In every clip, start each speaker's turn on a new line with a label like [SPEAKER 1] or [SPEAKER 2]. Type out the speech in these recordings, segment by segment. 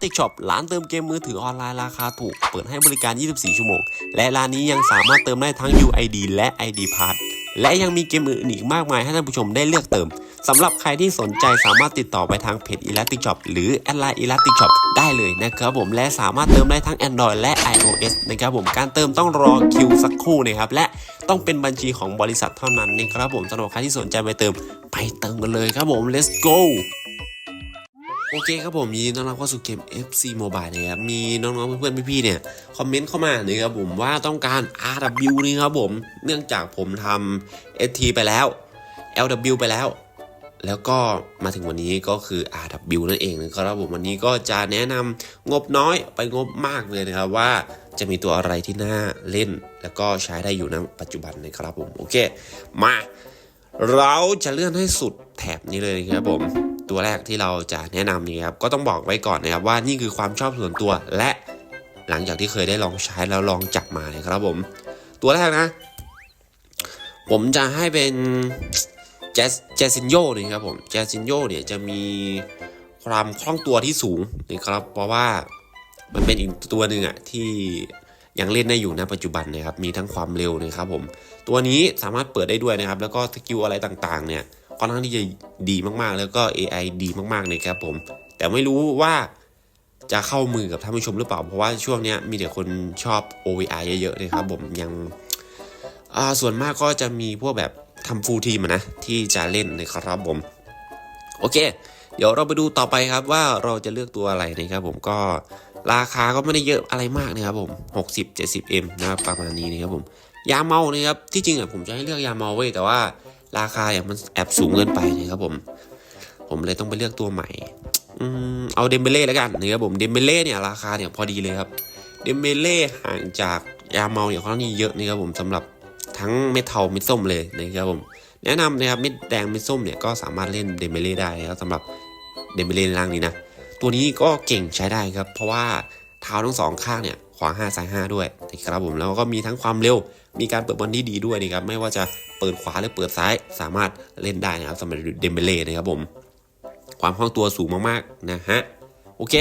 [SPEAKER 1] ติกช็อปร้านเติมเกมมือถือออนไลน์ราคาถูก เปิดให้บริการ 24 ชั่วโมง และร้านนี้ยังสามารถเติมได้ทั้ง UID และ ID Pass และยังมีเกมอื่นอีกมากมายให้ท่านผู้ชมได้เลือกเติมสำหรับใครที่สนใจสามารถติดต่อไปทางเพจ Elastic Shop หรือแอดไลน์ Elastic Shop ได้เลยนะครับผมและสามารถเติมได้ทั้ง Android และ iOS นะครับผมการเติมต้องรอคิวสักครู่นะครับและต้องเป็นบัญชีของบริษัทเท่านั้นนะครับผมสำหรับใครที่สนใจไปเติมไปเติมกันเลยครับผม let's go โอเคครับผมยินดีต้อนรับเข้าสู่เกม FC Mobile นะครับ มีน้องๆเพื่อนๆพี่ๆเนี่ยคอมเมนต์เข้ามานะครับผมว่าต้องการ RW นี่ครับผมเนื่องจากผมทำ ST ไปแล้ว LW ไปแล้ว แล้วก็มาถึงวันนี้ก็คือ RW นั่นเองนะครับผมวันนี้ก็จะแนะนำงบน้อยไปงบมากเลยนะครับว่าจะมีตัวอะไรที่น่าเล่น แล้วก็ใช้ได้อยู่ณปัจจุบันนะครับผมโอเค มา เราจะเลื่อนให้สุดแถบนี้เลยนะครับผม ตัวแรกที่เราจะแนะนำนี่ครับก็ต้องบอกไว้ก่อนนะครับว่านี่คือความชอบส่วนตัวและหลังจากที่เคยได้ลองใช้แล้วลองจับมานะครับผม ตัวแรกนะ ผมจะให้เป็นแจสแจซินโยนี่ครับผมแจซินโยเนี่ยจะมีความคล่องตัวที่สูงนะครับเพราะว่ามันเป็นอีกตัวหนึ่งอะที่ยังเล่นได้อยู่ณปัจจุบันนะครับมีทั้งความเร็วนะครับผมตัวนี้สามารถเปิดได้ด้วยนะครับ แล้วก็สกิลอะไรต่างๆเนี่ย ค่อนข้างที่จะดีมากๆ แล้วก็ AI ดีมากๆนะครับผม แต่ไม่รู้ว่าจะเข้ามือกับท่านผู้ชมหรือเปล่า เพราะว่าช่วงนี้มีแต่คนชอบ OVI เยอะๆนะครับผมยังส่วนมากก็จะมีพวกแบบทำฟูลทีมนะ ที่จะเล่นนะครับผม โอเค เดี๋ยวเราไปดูต่อไปครับว่าเราจะเลือกตัวอะไรนะครับผมก็ราคาก็ไม่ได้เยอะอะไรมากนะครับผม 60 70 M นะครับประมาณนี้นะครับผม ยาเมานะครับ ที่จริงอะผมจะให้เลือกยาเมาเว้แต่ว่า ราคาอย่างมันแอบสูงเกินไปนะครับผม ผมเลยต้องไปเลือกตัวใหม่อืมเอาเดมเบเล่แล้วกันนะครับผมเดมเบเล่เนี่ยราคาเนี่ยพอดีเลยครับเดมเบเล่ห่างจากยาเมาเนี่ยค่อนข้างเยอะนะครับผมสำหรับทั้งเม็ดเทาเม็ดส้มเลยนะครับผม แนะนำนะครับเม็ดแดงเม็ดส้มเนี่ยก็สามารถเล่นเดมเบเล่ได้นะครับสำหรับเดมเบเล่ในร่างนี้นะตัวนี้ก็เก่งใช้ได้ครับ เพราะว่าเท้าทั้งสองข้างเนี่ย วา 5 ซ้าย 5 ด้วยนะครับผมแล้วก็มีทั้งความเร็ว มีการเปิดบอลที่ดีด้วยนะครับไม่ว่าจะเปิดขวาหรือเปิดซ้ายสามารถเล่นได้นะครับสำหรับเดมเบเล่นะครับผมความคล่องตัวสูงมากๆนะฮะโอเค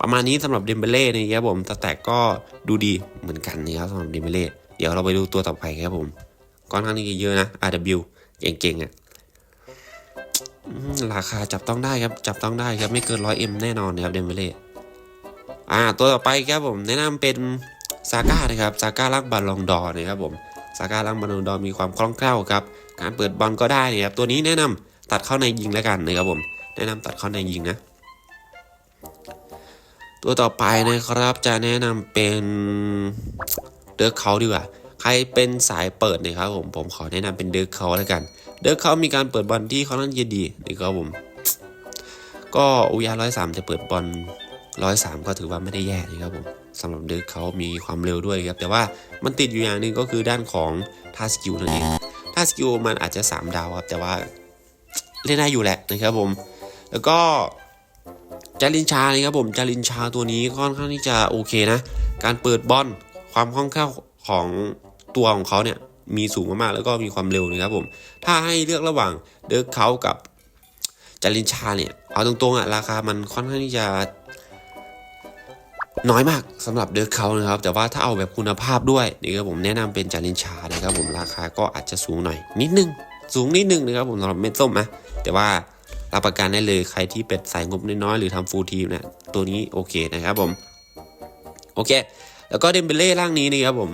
[SPEAKER 1] ประมาณนี้สำหรับเดมเบเล่นะครับผมสแต็กก็ดูดีเหมือนกันนะครับสำหรับเดมเบเล่เดี๋ยวเราไปดูตัวต่อไปครับผมก้อนข้างนี้เยอะนะ RW เก่งๆอะราคาจับต้องได้ครับจับต้องได้ครับไม่เกิน 100M แน่นอนนะครับเดมเบเล่ อ่าตัวต่อไปครับผมแนะนำเป็นซาก้านะครับซาก้าลักบาลองดอร์นะครับผมซาก้าลักบาลองดอมีความคล่องแคล่วครับการเปิดบอลก็ได้นะครับตัวนี้แนะนำตัดเข้าในยิงแล้วกันนะครับผมแนะนำตัดเข้าในยิงนะ ตัวต่อไปนะครับจะแนะนำเป็นเดิร์เขาดีกว่าใครเป็นสายเปิดนี่ยครับผมผมขอแนะนำเป็นเดิร์เขาแล้วกัน เดิร์เขามีการเปิดบอลที่ค่อนข้างจะดีนะครับผมก็อุยาร้อยสามจะเปิดบอล ร้อยสามก็ถือว่าไม่ได้แย่นะครับผมสำหรับเดิร์กเขามีความเร็วด้วยครับ แต่ว่ามันติดอยู่อย่างหนึ่งก็คือด้านของท่าสกิลนั่นเองท่าสกิลมันอาจจะ 3 ดาวครับ แต่ว่าเล่นได้อยู่แหละนะครับผม แล้วก็จารินชานะครับผมจารินชาตัวนี้ค่อนข้างที่จะโอเคนะ การเปิดบอลความคล่องแคล่วของตัวของเขาเนี่ยมีสูงมากๆ แล้วก็มีความเร็วนะครับผม ถ้าให้เลือกระหว่างเดิร์กเขากับจารินชาเนี่ย เอาตรงๆอะราคามันค่อนข้างที่จะ น้อยมากสำหรับเดิร์เขานะครับ แต่ว่าถ้าเอาแบบคุณภาพด้วยนี่ครับผมแนะนำเป็นจารินชานะครับ ผมราคาก็อาจจะสูงหน่อย นิดนึง สูงนิดนึงนะครับผมสำหรับเม็ดส้มนะแต่ว่ารับประกันได้เลยใครที่เป็นสายงบน้อยๆหรือทำฟูลทีมเนี่ยตัวนี้โอเคนะครับผมโอเค แล้วก็เดมเบเล่ร่างนี้นี่ครับผม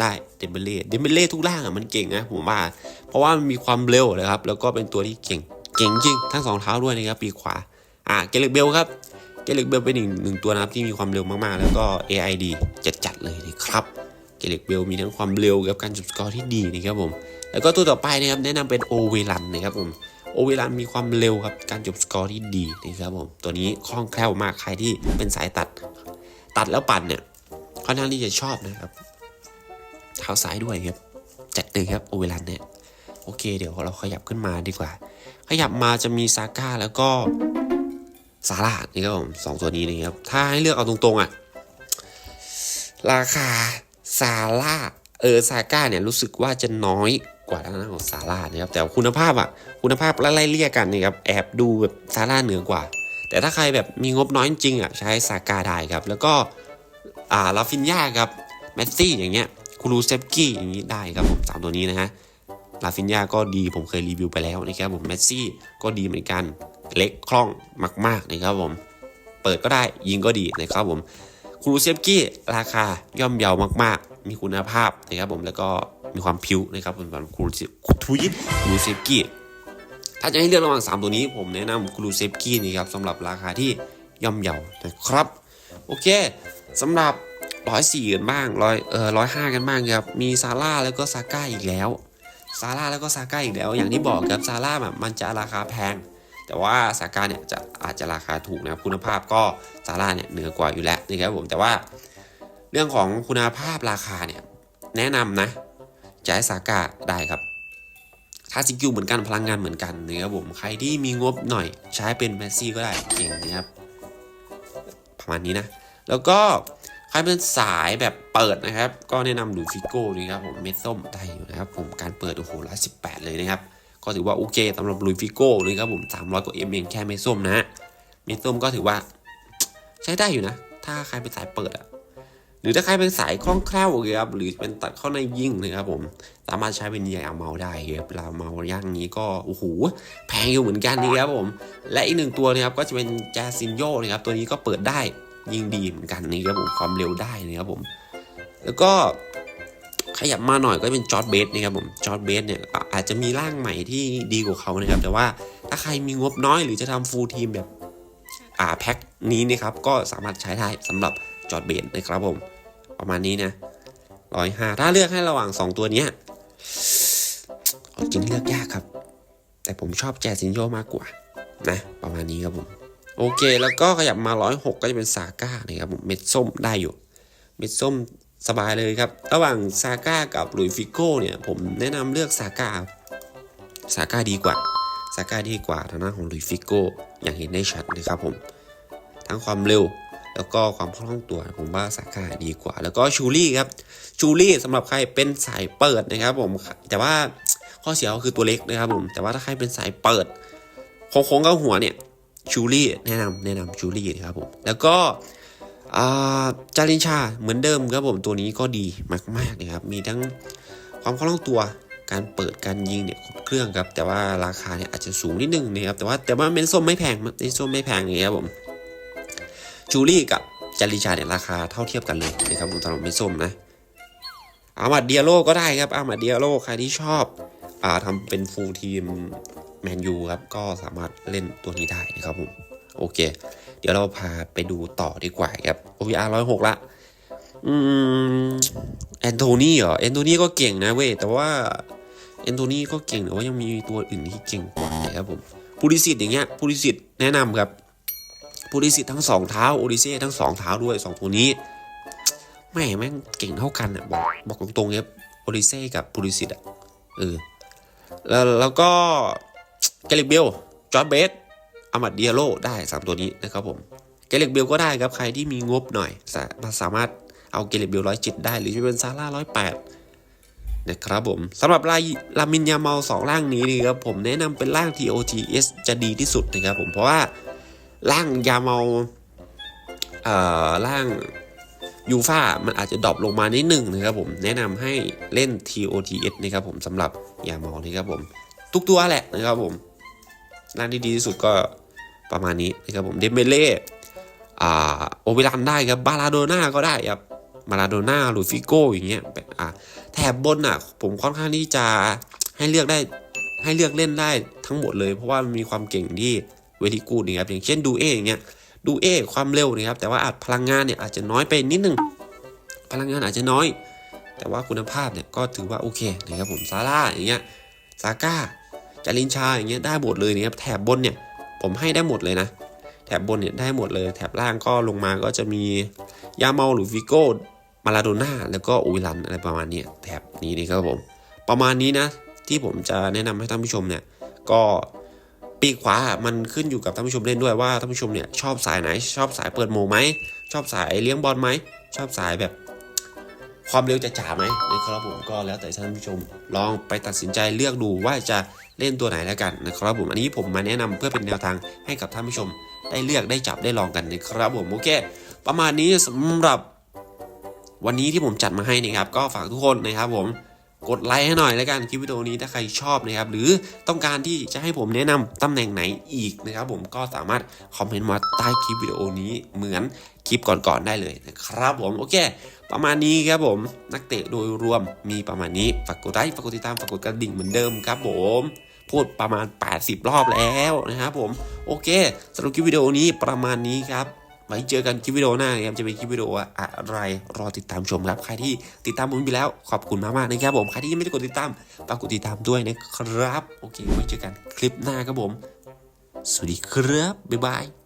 [SPEAKER 1] ได้เดมเบเล่เดมเบเล่ทุกร่างอะมันเก่งนะผมว่า เพราะว่ามันมีความเร็วนะครับ แล้วก็เป็นตัวที่เก่งเก่งจริงทั้งสองเท้าด้วยนะครับปีขวาอ่าเกลิกเบลครับ เกลิกเบลเป็นหนึ่งหนึ่งตัวนะครับที่มีความเร็วมากๆ แล้วก็ AID จัดจัดๆเลยนะครับเกลิกเบลมีทั้งความเร็วกับการจุดสกอร์ที่ดีนะครับผมแล้วก็ตัวต่อไปนะครับแนะนำเป็นโอเวลันนะครับผมโอเวลันมีความเร็วครับการจบสกอร์ที่ดีนะครับผมตัวนี้คล่องแคล่วมากใครที่เป็นสายตัด ตัดแล้วปั่นเนี่ยค่อนข้างที่จะชอบนะครับเท้าซ้ายด้วยครับจัดเลยครับโอเวลันเนี่ยโอเคเดี๋ยวเราขยับขึ้นมาดีกว่า ขยับมาจะมีซาก้าแล้วก็ ซาร่านี่ครับผมสองตัวนี้นะครับถ้าให้เลือกเอาตรงๆอะราคาซาร่าเออซาก้าเนี่ยรู้สึกว่าจะน้อยกว่าทางด้านของซาร่านะครับแต่คุณภาพอะคุณภาพไล่เลี่ยกันนะครับแอบดูแบบซาร่าเหนือกว่า แต่ถ้าใครแบบมีงบน้อยจริงอะใช้ซาก้าได้ครับ แล้วก็อ่าลาฟินยาครับแมสซี่อย่างเงี้ยคูรูเซฟกี้อย่างนี้ได้ครับผมสามตัวนี้นะฮะลาฟินยาก็ดีผมเคยรีวิวไปแล้วนะครับผมแมสซี่ก็ดีเหมือนกัน เล็กคล่องมากๆนะครับผม เปิดก็ได้ยิงก็ดีนะครับผมครูเซฟกี้ราคาย่อมเยาวมากๆ มีคุณภาพนะครับผมแล้วก็มีความพิ้วนะครับผมสำหรับครูเซฟทุยคูรูเซฟกี้ถ้าจะให้เลือกระหว่าง 3 ตัวนี้ผมแนะนำกรูเซฟกี้นี่ครับสำหรับราคาที่ย่อมเยาวนะครับ โอเคสำหรับร้อยสี่กันบ้างร้อยเออร้อยห้ากันบ้างครับมีซาร่าแล้วก็ซาก้าอีกแล้วซาร่าแล้วก็ซาก้าอีกแล้ว อย่างที่บอกครับซาร่าแบบมันจะราคาแพง แต่ว่าซาก้าเนี่ยจะอาจจะราคาถูกนะครับคุณภาพก็ซาร่าเนี่ยเหนือกว่าอยู่แล้วนะครับผมแต่ว่าเรื่องของคุณภาพราคาเนี่ยแนะนำนะจะให้ซาก้าได้ครับถ้าสกิลเหมือนกันพลังงานเหมือนกันนะครับผมใครที่มีงบหน่อยใช้เป็นแมสซี่ก็ได้เก่งนะครับประมาณนี้นะ แล้วก็ใครเป็นสายแบบเปิดนะครับ ก็แนะนำดูฟิโก้นี่ครับผมเม็ดส้มได้อยู่นะครับผมการเปิดโอ้โหร้อยสิบแปดเลยนะครับ ก็ถือว่าโอเคสำหรับลุยฟิโก้เลยครับผมสามร้อยกว่าเอ็มเองแค่เม็ดส้มนะฮะเม็ดส้มก็ถือว่า ใช้ได้อยู่นะ ถ้าใครเป็นสายเปิดอะหรือถ้าใครเป็นสายคล่องแคล่วครับหรือเป็นตัดเข้าในยิงนะครับผมสามารถใช้เป็นยาเมาได้ครับเวลาเมาย่างนี้ก็โอ้โหแพงอยู่เหมือนกันนี่ครับผม และอีกหนึ่งตัวนะครับก็จะเป็นแจซินโยนะครับตัวนี้ก็เปิดได้ยิงดีเหมือนกันนี่ครับผมความเร็วได้นะครับผม แล้วก็ ขยับมาหน่อยก็เป็นจอร์ดเบสนะครับผมจอร์ดเบสเนี่ยอาจจะมีร่างใหม่ที่ดีกว่าเขานะครับ แต่ว่าถ้าใครมีงบน้อยหรือจะทำฟูลทีมแบบอ่าแพ็คนี้นะครับก็สามารถใช้ได้สำหรับจอร์ดเบสนะครับผม ประมาณนี้นะร้อยห้าถ้าเลือกให้ระหว่าง 2 ตัวเนี้ยจริงเลือกยากครับ แต่ผมชอบแจซินโยมากกว่านะ ประมาณนี้ครับผม โอเคแล้วก็ขยับมา 106 ก็จะเป็นซาก้านะครับผมเม็ดส้มได้อยู่ เม็ดส้ม สบายเลยครับ ระหว่างซาก้ากับหลุยฟิโก้เนี่ยผมแนะนำเลือกซาก้าซาก้าดีกว่าซาก้าดีกว่าทางด้านของหลุยฟิโก้อย่างเห็นได้ชัดนะครับผม ทั้งความเร็วแล้วก็ความคล่องตัวผมว่าซาก้าดีกว่า แล้วก็ชูรี่ครับชูรี่สำหรับใครเป็นสายเปิดนะครับผมแต่ว่าข้อเสียก็คือตัวเล็กนะครับผมแต่ว่าถ้าใครเป็นสายเปิดโค้งๆกับหัวเนี่ยชูรี่แนะนำแนะนำชูรี่นะครับผมแล้วก็ จารินชาเหมือนเดิมครับผมตัวนี้ก็ดีมากๆนะครับ มีทั้งความคล่องตัวการเปิดการยิงเนี่ยครบเครื่องครับ แต่ว่าราคาเนี่ยอาจจะสูงนิดนึงนะครับ แต่ว่าแต่ว่าเม็ดส้มไม่แพงเม็ดส้มไม่แพงอย่างเงี้ยครับผมจูรี่กับจาริชาเนี่ยราคาเท่าเทียบกันเลยนะครับสำหรับเม็ดส้มนะอามาเดียโลก็ได้ครับอามาเดียโลใครที่ชอบอ่าทำเป็นฟูลทีมแมนยูครับก็สามารถเล่นตัวนี้ได้นะครับผมโอเค ดี๋ยวเราพาไปดูต่อดีกว่าครับ OVR ร้อยหกละ อืมแอนโทนีเหรอแอนโทนีก็เก่งนะเว้ย แต่ว่าแอนโทนีก็เก่งแต่ว่ายังมีตัวอื่นที่เก่งกว่านะครับผมพูลิสิตอย่างเงี้ยพูลิสิตแนะนำครับโอดิซิตทั้งสองเท้าโอดิเซ่ทั้งสองเท้าด้วยสองตัวนี้แม่แม่งเก่งเท่ากันอะบอกบอกตรงๆเนี่ยโอดิเซ่กับโอดิซิตอะเออแล้วแล้วก็เกลิเบลจอร์เบส อามัดเดียโลได้สามตัวนี้นะครับผม เกลิกเบลก็ได้ครับ ใครที่มีงบหน่อย สาสามารถเอาเกลิกเบลร้อยจิตได้ หรือจะเป็นซาร่าร้อยแปดนะครับผมสำหรับลายลามินยาเมาสองร่างนี้นะครับผมแนะนำเป็นร่าง TOTS จะดีที่สุดนะครับผมเพราะว่าร่างยาเมาเอ่อร่างยูฟ่ามันอาจจะดรอปลงมานิดหนึ่งนะครับผมแนะนำให้เล่น TOTS นะครับผมสำหรับยาเมานะครับผม ทุกตัวแหละนะครับผมร่างที่ดีที่สุดก็ ประมาณนี้นะครับผมเดมเบเล่อ่าโอเวลันได้ครับบาลาโดน่าก็ได้ครับมาราโดน่าหรือฟิโก้อย่างเงี้ยแบบอ่าแถบบนอะผมค่อนข้างที่จะให้เลือกได้ให้เลือกเล่นได้ทั้งหมดเลย เพราะว่ามันมีความเก่งที่เวทีกูดนะครับอย่างเช่นดูเออย่างเงี้ยดูเอความเร็วนะครับ แต่ว่าอาจพลังงานเนี่ยอาจจะน้อยไปนิดนึงพลังงานอาจจะน้อย แต่ว่าคุณภาพเนี่ยก็ถือว่าโอเคนะครับผมซาร่าอย่างเงี้ยซาก้าจารินชาอย่างเงี้ยได้หมดเลยนะครับแถบบนเนี่ย ผมให้ได้หมดเลยนะ แถบบนเนี่ยได้หมดเลย แถบล่างก็ลงมาก็จะมียาเมาหรือฟิโก้มาลาโดน่าแล้วก็โอวิลันอะไรประมาณนี้แถบนี้นี่ครับผม ประมาณนี้นะ ที่ผมจะแนะนำให้ท่านผู้ชมเนี่ย ก็ปีกขวามันขึ้นอยู่กับท่านผู้ชมเล่นด้วยว่าท่านผู้ชมเนี่ยชอบสายไหน ชอบสายเปิดโมไหมชอบสายเลี้ยงบอลไหมชอบสายแบบความเร็วจะจ๋าไหมนะครับผมก็แล้วแต่ท่านผู้ชมลองไปตัดสินใจเลือกดูว่าจะ เล่นตัวไหนแล้วกันนะครับผมอันนี้ผมมาแนะนำเพื่อเป็นแนวทางให้กับท่านผู้ชม ได้เลือกได้จับได้ลองกันนะครับผมโอเค ประมาณนี้สำหรับวันนี้ที่ผมจัดมาให้นะครับ ก็ฝากทุกคนนะครับผม กดไลค์ให้หน่อยแล้วกันคลิปวิดีโอนี้ถ้าใครชอบนะครับหรือต้องการที่จะให้ผมแนะนำตำแหน่งไหนอีกนะครับผมก็สามารถคอมเมนต์มาใต้คลิปวิดีโอนี้เหมือนคลิปก่อนๆได้เลยนะครับผมโอเค ประมาณนี้ครับผมนักเตะโดยรวมมีประมาณนี้ฝากกดไลค์ฝากกดติดตามฝากกดกระดิ่งเหมือนเดิมครับผมพูดประมาณ 80 รอบแล้วนะครับผม โอเคสำหรับคลิปวิดีโอนี้ประมาณนี้ครับ ไว้เจอกันคลิปวิดีโอหน้านะครับจะเป็นคลิปวิดีโออะไรรอติดตามชมครับ ใครที่ติดตามผมไปแล้วขอบคุณมากๆนะครับผม ใครที่ยังไม่ได้กดติดตามฝากกดติดตามด้วยนะครับ โอเคไว้เจอกันคลิปหน้าครับผม สวัสดีครับบ๊ายบาย